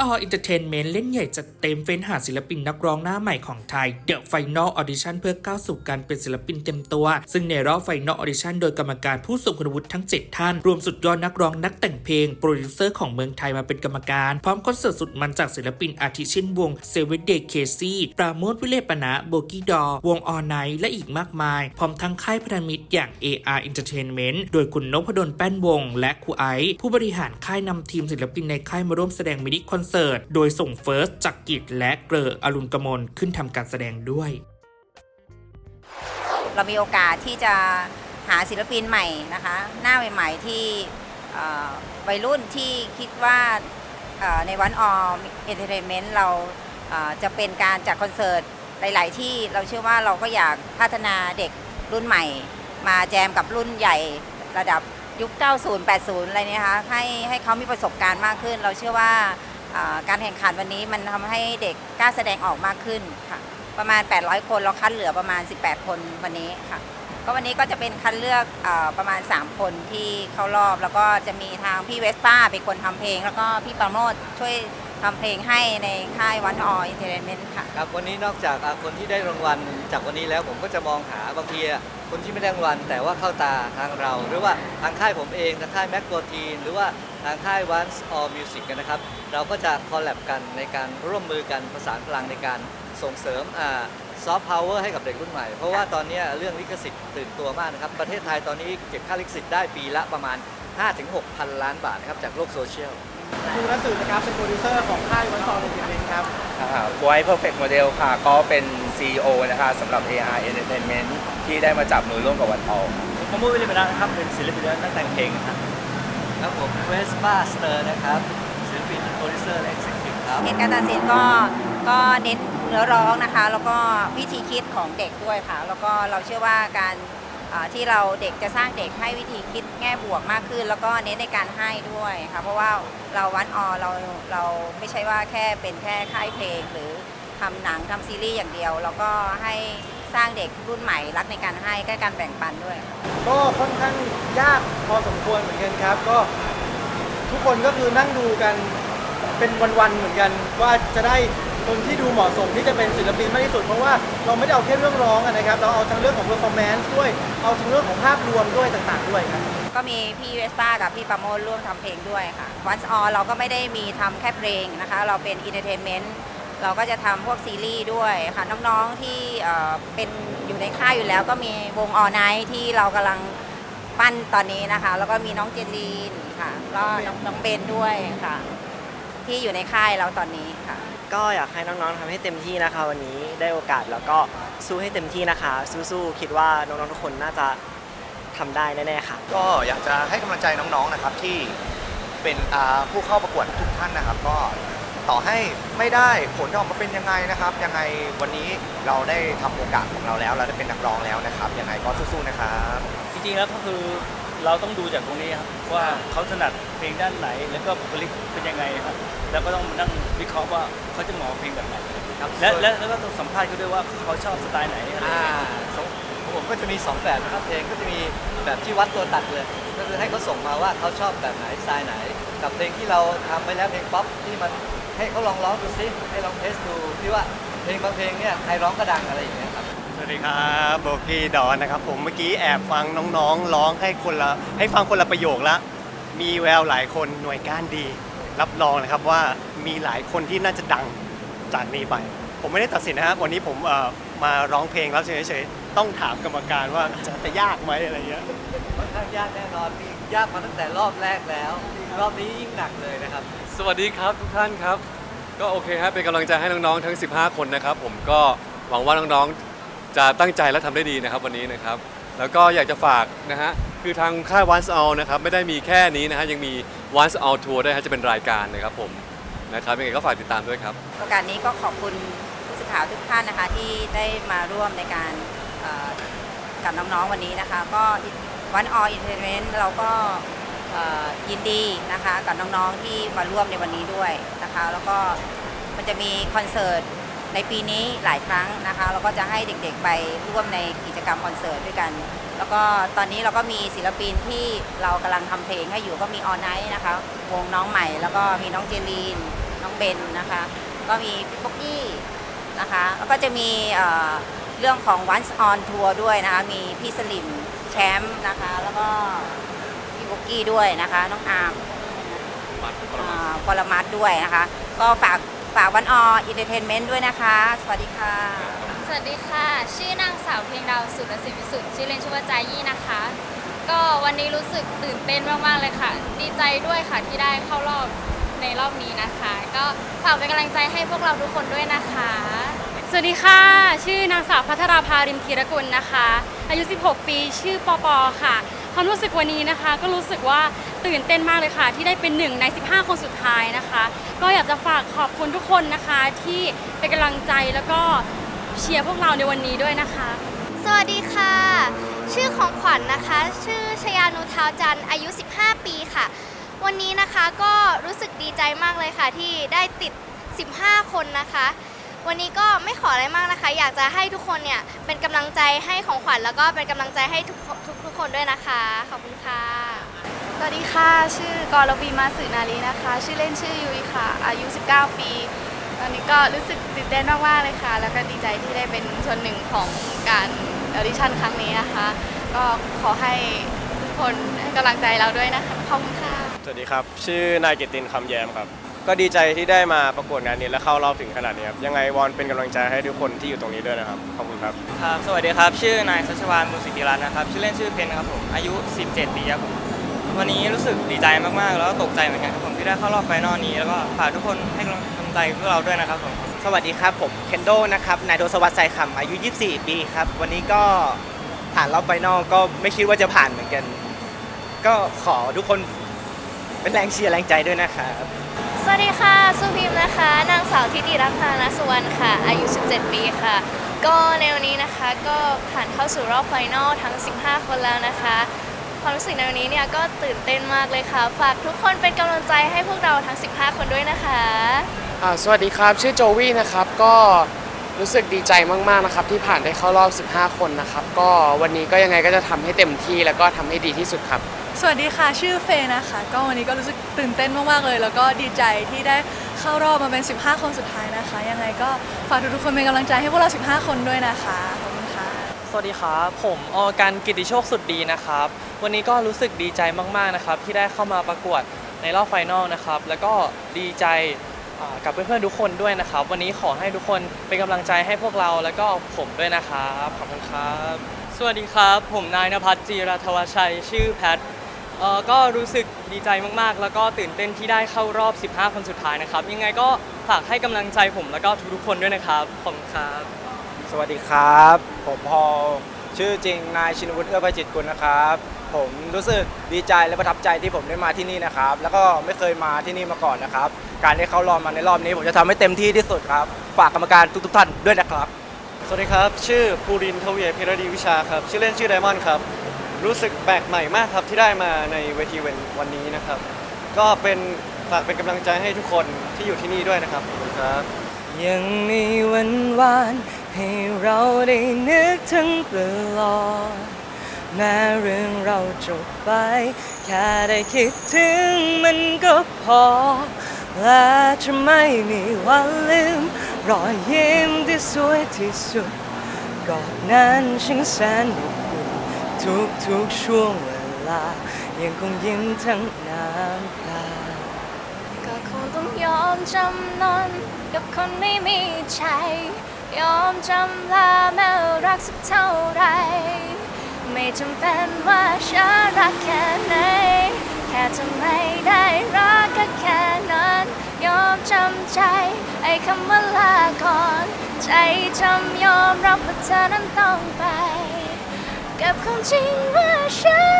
ออ Entertainment เล่นใหญ่จัดเต็มเฟ้นหาศิลปินนักร้องหน้าใหม่ของไทย The Final Audition เพื่อก้าวสู่การเป็นศิลปินเต็มตัว ซึ่งในรอบ Final Audition โดยกรรมการผู้ทรงคุณวุฒิทั้ง 7 ท่าน รวมสุดยอดนักร้องนักแต่งเพลง โปรดิวเซอร์ของเมืองไทยมาเป็นกรรมการ พร้อมคอนเสิร์ตสุดมันจากศิลปินอาทิเช่นวงเซเว่นเดย์เคซี่ปราโมทวิเลปนะโบกี้ดอวงออนไนและอีกมากมาย พร้อมทั้งค่ายพันธมิตรอย่าง AR Entertainment โดยคุณนพดลแป้นวง และครูไอซ์ผู้บริหารค่ายนำทีมศิลปินในค่ายมาร่วมแสดงมินิคอนเสิร์ต โดยส่งเฟิร์สจักกิจและเกลออรุณกมลขึ้นทำการแสดงด้วย เรามีโอกาสที่จะหาศิลปินใหม่นะคะ หน้าใหม่ๆที่วัยรุ่นที่คิดว่าในวันออเอนเตอร์เทนเมนต์เราจะเป็นการจัดคอนเสิร์ตหลาย ๆ ที่เราเชื่อว่าเราก็อยากพัฒนาเด็กรุ่นใหม่ มาแจมกับรุ่นใหญ่ระดับยุค 90 80 อะไรเนี่ยนะคะให้ให้เขามีประสบการณ์มากขึ้น เราเชื่อว่า การแข่งขันวันนี้มันทำให้เด็กกล้าแสดงออกมากขึ้นค่ะ ประมาณ 800 คนเราคัดเหลือประมาณ 18 คนวันนี้ค่ะ ก็วันนี้ก็จะเป็นคัดเลือกอประมาณ 3 คนที่เข้ารอบ แล้วก็จะมีทางพี่เวสป้าเป็นคนทำเพลง แล้วก็พี่ปราโมทช่วยทำเพลงให้ในค่ายวันอออินเทอร์เน็ตค่ะครับวันนี้นอกจากคนที่ได้รางวัลจากวันนี้แล้วผมก็จะมองหาบางทีอะ คนที่ไม่ได้รางวัลแต่ว่าเข้าตาทางเรา หรือว่าทางค่ายผมเองทางค่ายแม็กโ r ทีนหรือว่าทางค่าย Once All Music กันนะครับ เราก็จะคอลแลบกันในการร่วมมือกันประสานพลังในการส่งเสริมซอฟต์พาวเวอร์ให้กับเด็กรุ่นใหม่ เพราะว่าตอนนี้เรื่องลิขสิทธิ์ตื่นตัวมากนะครับ ประเทศไทยตอนนี้เก็บค่าลิขสิทธิ์ได้ปีละประมาณ 5-6 พันล้านบาทนะครับจากโลกโซเชียล คุณรัสื่อนะครับเป็นโปรดิวเซอร์ของค่ายวันซอลเอนเตอร์เทนครับไว้ Perfect Model ค่ะก็เป็น CEO นะคะสำหรับ AR Entertainment ที่ได้มาจับมือร่วมกับวันทองผมมูดวิลิปนะนะครับเป็นศิลปินและนักแต่งเพลงครับครับผมเวสป้าสเตอร์นะครับศิลปินโปรดิวเซอร์และเอ็กซิคิวครับเหตุการณ์ตัดสินก็ก็เน้นเนื้อร้องนะคะ แล้วก็วิธีคิดของเด็กด้วยค่ะ แล้วก็เราเชื่อว่าการอ่า ที่เราเด็กจะสร้างเด็กให้วิธีคิดแง่บวกมากขึ้น แล้วก็เน้นในการให้ด้วยค่ะเพราะว่าเราวันออเราเราไม่ใช่ว่าแค่เป็นแค่ค่ายเพลง หรือทำหนังทำซีรีส์อย่างเดียวแล้วก็ให้สร้างเด็กรุ่นใหม่รักในการให้ก็การแบ่งปันด้วยค่ะก็ค่อนข้างยากพอสมควรเหมือนกันครับ ก็ทุกคนก็คือนั่งดูกันเป็นวันๆเหมือนกันว่าจะได้ คนที่ดูเหมาะสมที่จะเป็นศิลปินมากที่สุด เพราะว่าเราไม่ได้เอาแค่เรื่องร้องอะนะครับ เราเอาทั้งเรื่องของ performance ด้วย เอาทั้งเรื่องของภาพรวมด้วยต่างๆ ด้วยครับ ก็มีพี่เวสป้ากับพี่ปราโมทร่วมทำเพลงด้วยค่ะวันออเราก็ไม่ได้มีทำแค่เพลงนะคะ เราเป็นอินเตอร์เทนเมนต์เราก็จะทำพวกซีรีส์ด้วยค่ะ น้องๆที่เอ่อเป็นอยู่ในค่ายอยู่แล้วก็มีวงออไนท์ที่เรากำลังปั้นตอนนี้นะคะ แล้วก็มีน้องเจนลีนค่ะแล้วน้องน้องเบนด้วยค่ะ ที่อยู่ในค่ายเราตอนนี้ค่ะ ก็อยากให้น้องๆทำให้เต็มที่นะคะวันนี้ได้โอกาสแล้วก็สู้ให้เต็มที่นะคะ สู้ๆคิดว่าน้องๆทุกคนน่าจะทำได้แน่ๆค่ะ ก็อยากจะให้กำลังใจน้องๆนะครับที่เป็นอ่าผู้เข้าประกวดทุกท่านนะครับ ก็ต่อให้ไม่ได้ผลจะออกมาเป็นยังไงนะครับ ยังไงวันนี้เราได้ทำโอกาสของเราแล้ว เราได้เป็นนักร้องแล้วนะครับยังไงก็สู้ๆนะครับ จริงๆแล้วก็คือ เราต้องดูจากตรงนี้ครับว่าเขาถนัดเพลงด้านไหน แล้วก็บุคลิกเป็นยังไงครับ แล้วก็ต้องมานั่งวิเคราะห์ว่าเขาจะเหมาะกับเพลงแบบไหนครับและส่วนและแล้วก็ต้องสัมภาษณ์เขาด้วยว่าเขาชอบสไตล์ไหนอะไรอย่างอ่าเงี้ยของของผมก็จะมี 2 แบบนะครับเพลงก็จะมีแบบที่วัดตัวตัดเลย ก็คือให้เขาส่งมาว่าเขาชอบแบบไหนสไตล์ไหน กับเพลงที่เราทำไปแล้วเพลงป๊อปที่มันให้เขาลองร้องดูซิให้ลองเทสดูที่ว่าเพลงบางเพลงเนี่ยใครร้องก็ดังอะไรอย่างเงี้ยครับสวัส ดีครับโบกี้ดอนนะครับผมเมื่อกี้แอบฟังน้องๆ ร้องให้คนละให้ฟังคนละประโยคละ มีแววหลายคนหน่วยก้านดี รับรองนะครับว่ามีหลายคนที่น่าจะดังจากนี้ไป ผมไม่ได้ตัดสินนะครับวันนี้ผมเอ่อมาร้องเพลงแล้วเฉยๆต้องถามกรรมการว่าจะยากไหมอะไรเงี้ยค่อนข้างยากแน่นอนนี่ยากมาตั้งแต่รอบแรกแล้ว รอบนี้ยิ่งหนักเลยนะครับ สวัสดีครับทุกท่านครับ ก็โอเคครับเป็นกำลังใจให้น้องๆทั้ง 15 คนนะครับ ผมก็หวังว่าน้องๆ จะตั้งใจและทำได้ดีนะครับวันนี้นะครับ แล้วก็อยากจะฝากนะฮะคือทางค่าย Once All นะครับไม่ได้มีแค่นี้นะฮะยังมี Once All Tour ด้วยฮะจะเป็นรายการนะครับผมนะครับยังไงก็ฝากติดตามด้วยครับ โอกาสนี้ก็ขอบคุณผู้สื่อข่าวทุกท่านนะคะที่ได้มาร่วมในการเอ่อกับน้องๆวันนี้นะคะ ก็วันอออินเทอร์เน็ตเราก็เอ่อยินดีนะคะกับน้องๆที่มาร่วมในวันนี้ด้วยนะคะ แล้วก็มันจะมีคอนเสิร์ต ในปีนี้หลายครั้งนะคะแล้วก็จะให้เด็กๆไปร่วมในกิจกรรมคอนเสิร์ตด้วยกัน แล้วก็ตอนนี้เราก็มีศิลปินที่เรากำลังทำเพลงให้อยู่ก็มีออนไนท์นะคะ วงน้องใหม่ แล้วก็มีน้องเจลีน น้องเบนนะคะ ก็มีพี่ป๊อกกี้นะคะแล้วก็จะมีเอ่อเรื่องของ Once on Tour ด้วยนะคะ มีพี่สลิมแชมป์นะคะ แล้วก็พี่ป๊อกกี้ด้วยนะคะ น้องอาร์มอ่าปรมัดด้วยนะคะ ก็ฝาก ฝากวันออินเตอร์เทนเมนต์ด้วยนะคะ สวัสดีค่ะ สวัสดีค่ะ ชื่อนางสาวเพียงดาวสุรศิวิสุทธิ์ชื่อเล่นชื่อว่าจายี่นะคะ ก็วันนี้รู้สึกตื่นเต้นมากๆเลยค่ะ ดีใจด้วยค่ะที่ได้เข้ารอบในรอบนี้นะคะ ก็ฝากเป็นกำลังใจให้พวกเราทุกคนด้วยนะคะ สวัสดีค่ะ ชื่อนางสาวพัทราภาริมธีรกุลนะคะ อายุ 16 ปี ชื่อปอปอค่ะ ความรู้สึกวันนี้นะคะ ก็รู้สึกว่า ตื่นเต้นมากเลยค่ะ ที่ได้เป็นหนึ่งใน 15 คนสุดท้ายนะคะ ก็อยากจะฝากขอบคุณทุกคนนะคะ ที่เป็นกำลังใจแล้วก็เชียร์พวกเราในวันนี้ด้วยนะคะ สวัสดีค่ะ ชื่อของขวัญนะคะ ชื่อชยานุเท้าจันทร์อายุ 15 ปีค่ะ วันนี้นะคะก็รู้สึกดีใจมากเลยค่ะ ที่ได้ติด 15 คนนะคะ วันนี้ก็ไม่ขออะไรมากนะคะ อยากจะให้ทุกคนเนี่ยเป็นกำลังใจให้ของขวัญแล้วก็เป็นกำลังใจให้ทุกทุกทุกคนด้วยนะคะ ขอบคุณค่ะ สวัสดีค่ะ ชื่อกรวีมาสื่อนาลีนะคะ ชื่อเล่นชื่อยุ้ยค่ะ อายุ 19 ปี ตอนนี้ก็รู้สึกตื่นเต้นมากๆเลยค่ะ แล้วก็ดีใจที่ได้เป็นส่วนหนึ่งของการออดิชั่นครั้งนี้นะคะ ก็ขอให้ทุกคนให้กำลังใจเราด้วยนะคะ ขอบคุณค่ะ สวัสดีครับ ชื่อนายเกยรตินคำแยมครับ ก็ดีใจที่ได้มาประกวดงานนี้และเข้ารอบถึงขนาดนี้ครับ ยังไงวอนเป็นกำลังใจให้ทุกคนที่อยู่ตรงนี้ด้วยนะครับ ขอบคุณครับ ครับ สวัสดีครับ ชื่อนายสัชวานมุสิติรัตน์นะครับ ชื่อเล่นชื่อเพนครับผม อายุ 17 ปีครับผม วันนี้รู้สึกดีใจมากๆ แล้วก็ตกใจเหมือนกันครับผมที่ได้เข้ารอบไฟนอลนี้ แล้วก็ฝากทุกคนให้กำลังใจพวกเราด้วยนะครับผมสวัสดีครับผมเคนโดนะครับนายโดสวัสดิ์ไซคำอายุ 24 ปีครับ วันนี้ก็ผ่านรอบไฟนอลก็ไม่คิดว่าจะผ่านเหมือนกัน ก็ขอทุกคนเป็นแรงเชียร์แรงใจด้วยนะครับ สวัสดีค่ะสุพิมพ์นะคะ นางสาวทิติรัตนาสุวรรณค่ะ อายุ 17 ปีค่ะ ก็ในวันนี้นะคะก็ผ่านเข้าสู่รอบไฟนอลทั้ง 15 คนแล้วนะคะ ความรู้สึกในวันนี้เนี่ยก็ตื่นเต้นมากเลยค่ะ ฝากทุกคนเป็นกำลังใจให้พวกเราทั้ง 15 คนด้วยนะคะ อ่าสวัสดีครับชื่อโจวี่นะครับก็รู้สึกดีใจมากๆนะครับที่ผ่านได้เข้ารอบ 15 คนนะครับ ก็วันนี้ก็ยังไงก็จะทำให้เต็มที่แล้วก็ทำให้ดีที่สุดครับสวัสดีค่ะ ชื่อเฟยนะคะ ก็วันนี้ก็รู้สึกตื่นเต้นมาก ๆ เลย แล้วก็ดีใจที่ได้เข้ารอบมาเป็น 15 คนสุดท้ายนะคะ ยังไงก็ฝากทุกๆคนเป็นกำลังใจให้พวกเรา 15 คนด้วยนะคะ ขอบคุณค่ะ สวัสดีครับผมออกันกิติโชคสุดดีนะครับ วันนี้ก็รู้สึกดีใจมากๆนะครับ ที่ได้เข้ามาประกวดในรอบไฟนอลนะครับ แล้วก็ดีใจกับเพื่อนๆทุกคนด้วยนะครับ วันนี้ขอให้ทุกคนเป็นกำลังใจให้พวกเราแล้วก็ผมด้วยนะครับขอบคุณครับ สวัสดีครับ ผมนายนภัสจีรัทวชัยชื่อแพทเออก็รู้สึกดีใจมากๆ แล้วก็ตื่นเต้นที่ได้เข้ารอบ 15 คนสุดท้ายนะครับ ยังไงก็ฝากให้กำลังใจผมแล้วก็ทุกๆคนด้วยนะครับขอบคุณครับ สวัสดีครับ ผมพอลชื่อจริงนายชินวุฒิเอื้อประจิตกุลนะครับ ผมรู้สึกดีใจและประทับใจที่ผมได้มาที่นี่นะครับ แล้วก็ไม่เคยมาที่นี่มาก่อนนะครับ การได้เข้ารอบมาในรอบนี้ ผมจะทำให้เต็มที่ที่สุดครับ ฝากกรรมการทุกๆท่านด้วยนะครับ สวัสดีครับ ชื่อภูรินทวีพิรดีวิชาครับชื่อเล่นชื่อไดมอนด์ครับ รู้สึกแปลกใหม่มากครับที่ได้มาในเวทีวันวันนี้นะครับ ก็เป็นฝากเป็นกำลังใจให้ทุกคนที่อยู่ที่นี่ด้วยนะครับขอบคุณครับ ยังมีวันวานให้เราได้นึกถึงตลอดแม้เรื่องเราจบไป แค่ได้คิดถึงมันก็พอ และจะไม่มีวันลืม รอยยิ้มที่สวยที่สุดกอนนั้นช่างแสนอบอุ่นทุกทุกๆช่วงเวลา ยังคงยิ้มทั้งน้ำตา องยอมจำนนกับคนไม่มีใจ ยอมจำลาแม้รักสักเท่าไร ไม่จำเป็นว่าฉันรักแค่ไหน แค่จะไมได้รักก็แค่นั้น ยอมจำใจ ไอ้คำว่าลาก่อน ใจจำยอมรับว่าเธอนั้นต้องไป กับความจริงว่าฉัน